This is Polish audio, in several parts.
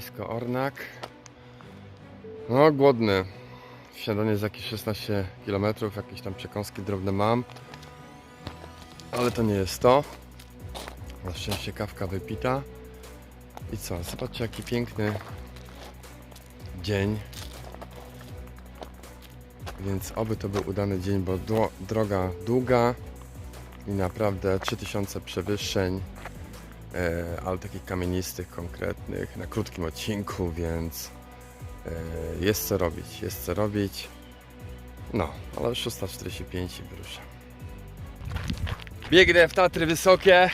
Schronisko Ornak. No, głodny. Śniadanie jest jakieś 16 km, jakieś tam przekąski drobne mam. Ale to nie jest to. Na szczęście kawka wypita. I co? Zobaczcie jaki piękny dzień. Więc oby to był udany dzień, bo droga długa i naprawdę 3000 przewyższeń, ale takich kamienistych, konkretnych, na krótkim odcinku, więc e, jest co robić, jest co robić. No, ale 645 i wyruszam. Biegnę w Tatry Wysokie,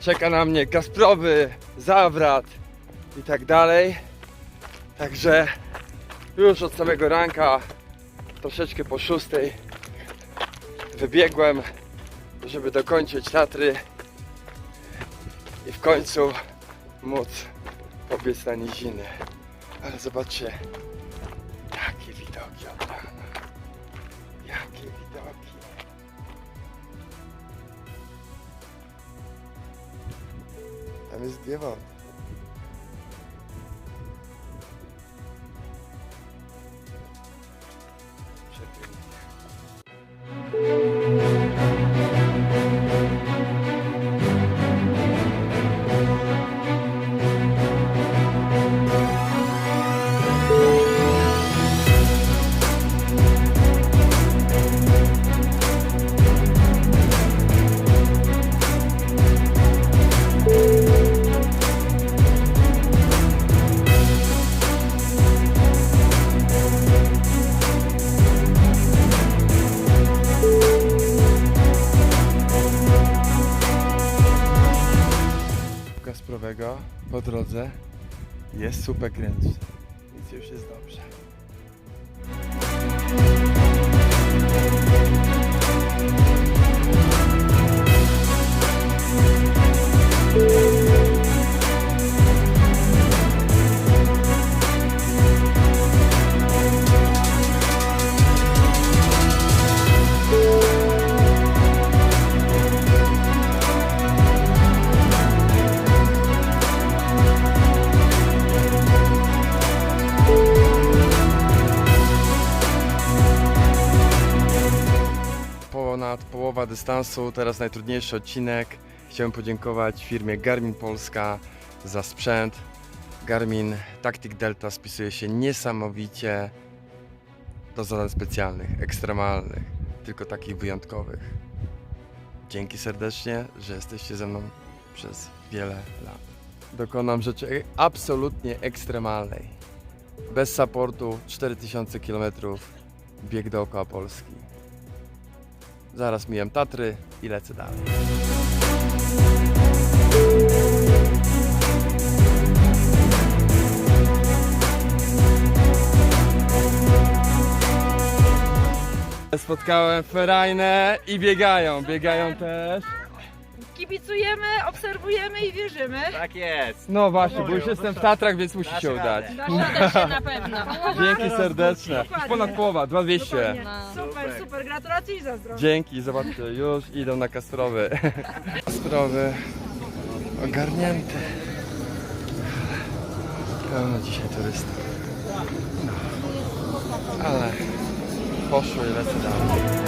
czeka na mnie Kasprowy, Zawrat i tak dalej. Także już od samego ranka, troszeczkę po szóstej, wybiegłem, żeby dokończyć Tatry i w końcu móc pobiec na niziny. Ale zobaczcie, jakie widoki od rana. Jakie widoki. Tam jest dwie wody. Po drodze jest super kręć. Więc już jest dobrze. Dystansu, teraz najtrudniejszy odcinek. Chciałem podziękować firmie Garmin Polska za sprzęt. Garmin Tactic Delta spisuje się niesamowicie do zadań specjalnych, ekstremalnych, tylko takich wyjątkowych. Dzięki serdecznie, że jesteście ze mną przez wiele lat. Dokonam rzeczy absolutnie ekstremalnej. Bez supportu 4000 km bieg dookoła Polski. Zaraz mijam Tatry i lecę dalej. Spotkałem Ferajnę i biegają, biegają też. Kibicujemy, obserwujemy i wierzymy. Tak jest. No właśnie, bo już jestem w Tatrach, więc musi się udać. Dasz radę się na pewno. Dzięki serdeczne. Już ponad połowa, 2200. Dokładnie. Super, Super. super, gratulacje i zazdroszczę. Dzięki, zobaczcie, już idą na Kasprowy. Kasprowy ogarnięty. Pełno dzisiaj turystów. No. Ale poszło i lecę dalej.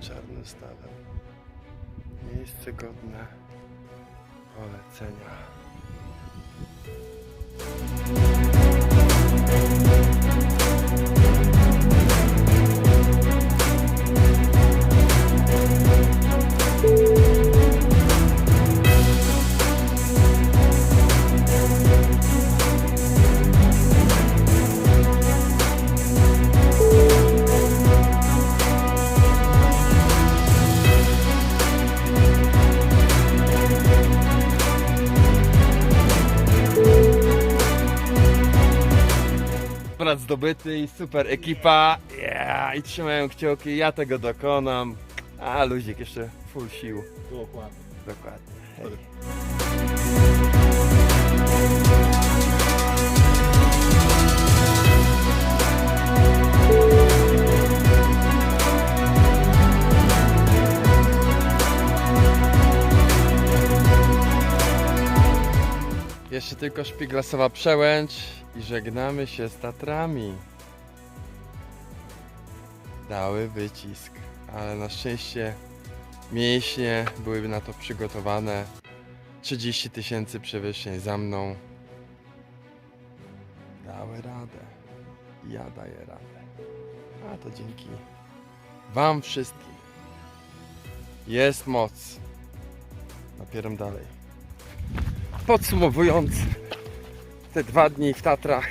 Czarnym stawem. Miejsce godne polecenia. Zdobyty i super ekipa. Yeah, I trzymają kciuki, ja tego dokonam. A, luzik, jeszcze full sił. Dokładnie. Dokładnie. Hej. Tylko szpiglasowa przełęcz i żegnamy się z Tatrami. Dały wycisk, ale na szczęście mięśnie były na to przygotowane. 30 tysięcy przewyższeń za mną. Dały radę. Ja daję radę. A to dzięki Wam wszystkim. Jest moc. Napieram dalej. Podsumowując, te dwa dni w Tatrach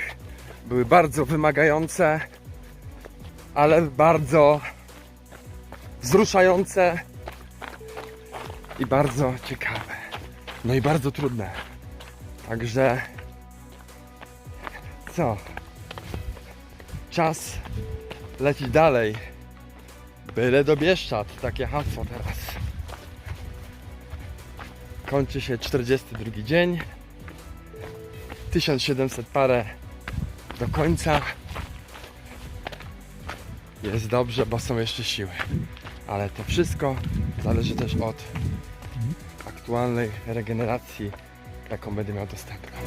były bardzo wymagające, ale bardzo wzruszające i bardzo ciekawe. No i bardzo trudne. Także co? Czas lecieć dalej. Byle do Bieszczad, takie hasło teraz. Kończy się 42 dzień. 1700 parę do końca. Jest dobrze, bo są jeszcze siły. Ale to wszystko zależy też od aktualnej regeneracji, jaką będę miał dostępną.